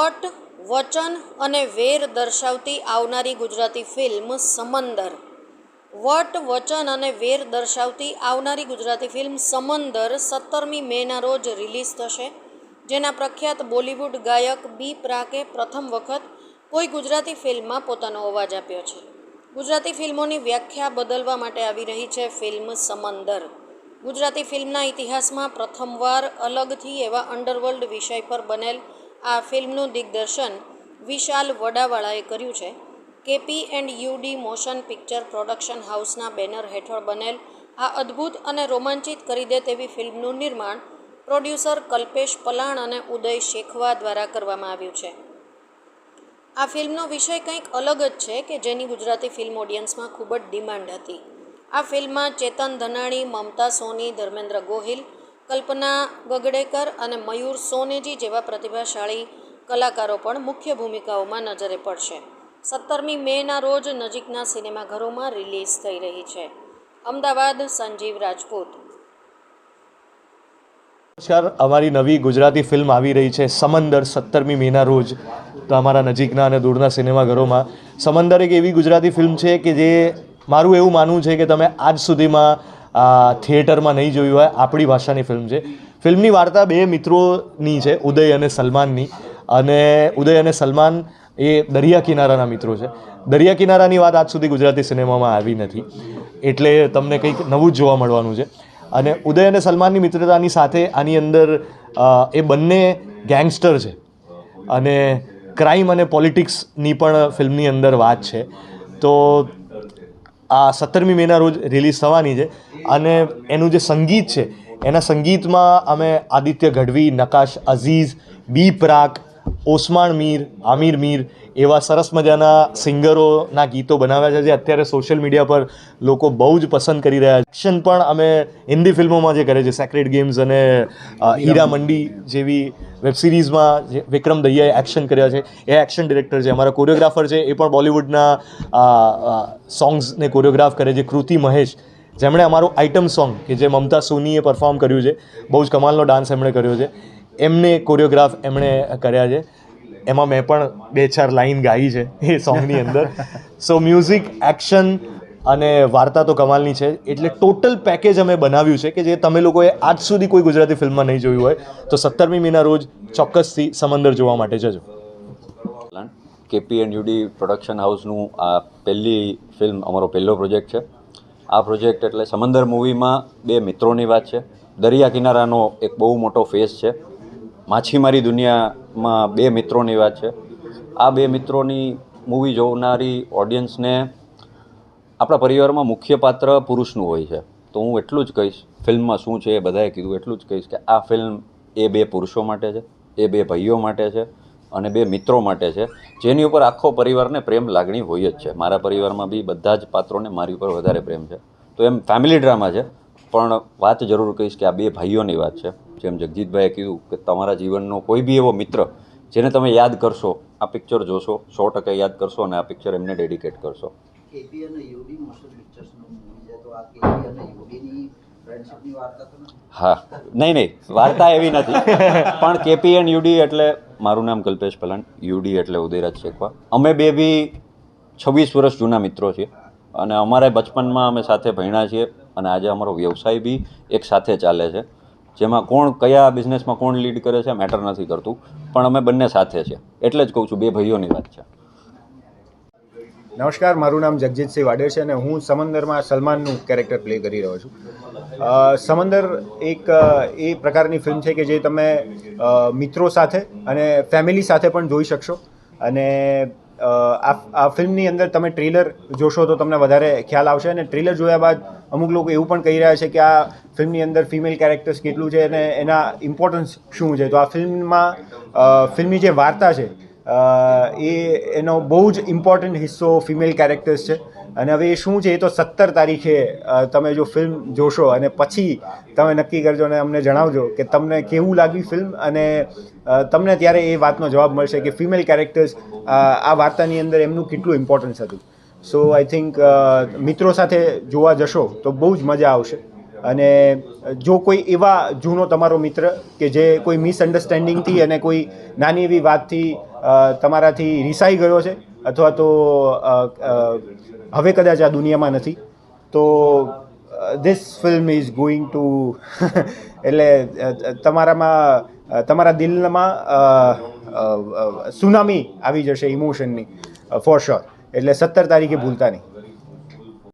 વટ, વચન અને વેર દર્શાવતી આવનારી ગુજરાતી ફિલ્મ સમંદર. વટ, વચન અને વેર દર્શાવતી આવનારી ગુજરાતી ફિલ્મ સમંદર સત્તરમી મેના રોજ રિલીઝ થશે, જેના પ્રખ્યાત બોલિવૂડ ગાયક બી પ્રાકે પ્રથમ વખત કોઈ ગુજરાતી ફિલ્મમાં પોતાનો અવાજ આપ્યો છે. ગુજરાતી ફિલ્મોની વ્યાખ્યા બદલવા માટે આવી રહી છે ફિલ્મ સમંદર. ગુજરાતી ફિલ્મના ઇતિહાસમાં પ્રથમવાર અલગથી એવા અંડરવર્લ્ડ વિષય પર બનેલ આ ફિલ્મનું દિગ્દર્શન વિશાલ વડાવાળાએ કર્યું છે. KP and UD motion picture production હાઉસના બેનર હેઠળ બનેલ આ અદ્ભુત અને રોમાંચિત કરી દે તેવી ફિલ્મનું નિર્માણ પ્રોડ્યુસર કલ્પેશ પલાણ અને ઉદય શેખવા દ્વારા કરવામાં આવ્યું છે. આ ફિલ્મનો વિષય કંઈક અલગ જ છે કે જેની ગુજરાતી ફિલ્મ ઓડિયન્સમાં ખૂબ જ ડિમાન્ડ હતી. આ ફિલ્મમાં ચેતન ધનાણી, મમતા સોની, ધર્મેન્દ્ર ગોહિલ કલ્પના ગગડેકર અને મયુર સોનેજી જેવા પ્રતિભાશાળી કલાકારો પણ મુખ્ય ભૂમિકાઓમાં નજરે પડશે. સત્તરમી મેના રોજ નજીકના સિનેમાઘરોમાં રિલીઝ થઈ રહી છે. અમદાવાદ, સંજીવ રાજપૂત. નમસ્કાર. અમારી નવી ગુજરાતી ફિલ્મ આવી રહી છે, સમંદર. સત્તરમી મેના રોજ તો અમારા નજીકના અને દૂરના સિનેમાઘરોમાં. સમંદર એક એવી ગુજરાતી ફિલ્મ છે કે જે મારું એવું માનવું છે કે તમે આજ સુધીમાં થિયેટરમાં નહીં જોયું હોય, આપણી ભાષાની ફિલ્મ છે. ફિલ્મની વાર્તા બે મિત્રોની છે, ઉદય અને સલમાનની. અને ઉદય અને સલમાન એ દરિયા કિનારાના મિત્રો છે. દરિયા કિનારાની વાત આજ સુધી ગુજરાતી સિનેમામાં આવી નથી. એટલે તમને કંઈક નવું જ જોવા મળવાનું છે. અને ઉદય અને સલમાનની મિત્રતાની સાથે આની અંદર એ બંને ગેંગસ્ટર છે. અને ક્રાઇમ અને પોલિટિક્સની પણ ફિલ્મની અંદર વાત છે. તો આ સત્તરમી મેના રોજ રિલીઝ થવાની છે અને એનું જે સંગીત છે, એના સંગીતમાં અમે આદિત્ય ગઢવી, નકાશ અઝીઝ, બી પ્રાક ઓસમાણ મીર, આમિર મીર એવા સરસ મજાના સિંગરોના ગીતો બનાવ્યા છે જે અત્યારે સોશિયલ મીડિયા પર લોકો બહુ જ પસંદ કરી રહ્યા છે. એક્શન પણ અમે હિન્દી ફિલ્મોમાં જે કરે છે સેક્રેટ ગેમ્સ અને હીરા મંડી. જેવી વેબ સિરીઝમાં જે વિક્રમ દહિયાએ એક્શન કર્યા છે એ એક્શન ડિરેક્ટર છે. અમારા કોરિયોગ્રાફર છે એ પણ બોલિવૂડના સોંગ્સને કોરિયોગ્રાફ કરે છે. કૃતિ મહેશ જેમણે અમારું આઇટમ સોંગ કે જે મમતા સોનીએ પરફોર્મ કર્યું છે બહુ જ કમાલનો ડાન્સ એમણે કર્યો છે. એમને કોરિયોગ્રાફ એમણે કર્યા છે. એમાં મેં પણ બે ચાર લાઈન ગાઈ છે એ સોંગની અંદર. સો મ્યુઝિક એક્શન અને વાર્તા તો કમાલની છે. એટલે ટોટલ પેકેજ અમે બનાવ્યું છે કે જે તમે લોકોએ આજ સુધી કોઈ ગુજરાતી ફિલ્મમાં નહીં જોયું હોય, તો સત્તરમી મીના રોજ ચોક્કસથી સમંદર જોવા માટે જજો. કેપી એન્ડ યુડી પ્રોડક્શન હાઉસનું આ પહેલી ફિલ્મ અમારો પહેલો પ્રોજેક્ટ છે. આ પ્રોજેક્ટ એટલે સમંદર મૂવીમાં બે મિત્રોની વાત છે. દરિયા કિનારાનો એક બહુ મોટો ફેસ છે. માછીમારી દુનિયામાં બે મિત્રોની વાત છે. આ બે મિત્રોની મૂવી જોનારી ઓડિયન્સને આપણા પરિવારમાં મુખ્ય પાત્ર પુરુષનું હોય છે. તો હું એટલું જ કહીશ, ફિલ્મમાં શું છે એ બધાએ કીધું, એટલું જ કહીશ કે આ ફિલ્મ એ બે પુરુષો માટે છે, એ બે ભાઈઓ માટે છે અને બે મિત્રો માટે છે. જેની ઉપર આખો પરિવારને પ્રેમ લાગણી હોય જ છે. મારા પરિવારમાં બી બધા જ પાત્રોને મારી ઉપર વધારે પ્રેમ છે. તો એમ ફેમિલી ડ્રામા છે. પણ વાત જરૂર કહીશ કે આ બે ભાઈઓની વાત છે. જેમ જગજીતભાઈએ કીધું કે તમારા જીવનનો કોઈ બી એવો મિત્ર જેને તમે યાદ કરશો આ પિક્ચર જોશો સો ટકા યાદ કરશો અને આ પિક્ચર એમને ડેડિકેટ કરશો. કેપી અને યુડી મોશન પિક્ચર્સનું મૂવી છે. તો આ કેપી અને યુડીની ફ્રેન્ડશિપની વાર્તા તો હા. નહીં નહીં. વાર્તા એવી નથી. પણ કેપી એન્ડ યુડી એટલે મારું નામ કલ્પેશ પલાણ. યુડી એટલે ઉદયરાજ શેખવા. અમે બે બી છવ્વીસ વર્ષ જૂના મિત્રો છીએ. અને અમારે બચપનમાં અમે સાથે ભણ્યા છીએ. અને આજે અમારો વ્યવસાય બી એક સાથે ચાલે છે. જેમાં કોણ કયા બિઝનેસમાં કોણ લીડ કરે છે મેટર નથી કરતું. પણ અમે બંને સાથે છે. એટલે જ કહું છું, બે ભાઈઓની વાત છે. નમસ્કાર, મારું નામ જગજીતસિંહ વાડેર છે અને હું સમંદરમાં સલમાનનું કેરેક્ટર પ્લે કરી રહ્યો છું. સમંદર એક એ પ્રકારની ફિલ્મ છે કે જે તમે મિત્રો સાથે અને ફેમિલી સાથે પણ જોઈ શકશો. અને આ ફિલ્મની અંદર તમે ટ્રેલર જોશો તો તમને વધારે ખ્યાલ આવશે અને ટ્રેલર જોયા બાદ અમુક લોકો એવું પણ કહી રહ્યા છે કે આ ફિલ્મની અંદર ફિમેલ કેરેક્ટર્સ કેટલું છે અને એના ઇમ્પોર્ટન્સ શું છે? તો આ ફિલ્મમાં ફિલ્મની જે વાર્તા છે એ એનો બહુ જ ઇમ્પોર્ટન્ટ હિસ્સો ફિમેલ કેરેક્ટર્સ છે. અને હવે એ શું છે, એ તો સત્તર તારીખે તમે જો ફિલ્મ જોશો અને પછી તમે નક્કી કરજો અને અમને જણાવજો કે તમને કેવું લાગ્યું ફિલ્મ અને તમને ત્યારે એ વાતનો જવાબ મળશે કે ફિમેલ કેરેક્ટર્સ આ વાર્તાની અંદર એમનું કેટલું ઇમ્પોર્ટન્સ હતું. સો આઈ થિંક મિત્રો સાથે જોવા જશો તો બહુ જ મજા આવશે. અને જો કોઈ એવા જૂનો તમારો મિત્ર કે જે કોઈ મિસઅન્ડરસ્ટેન્ડિંગથી અને કોઈ નાની એવી વાતથી તમારાથી રિસાઈ ગયો છે, અથવા તો હવે કદાચ આ દુનિયામાં નથી, તો this film is going to એટલે તમારામાં તમારા દિલમાં સુનામી આવી જશે ઇમોશનની ફોર શ્યોર એટલે સત્તર તારીખે ભૂલતા નહીં.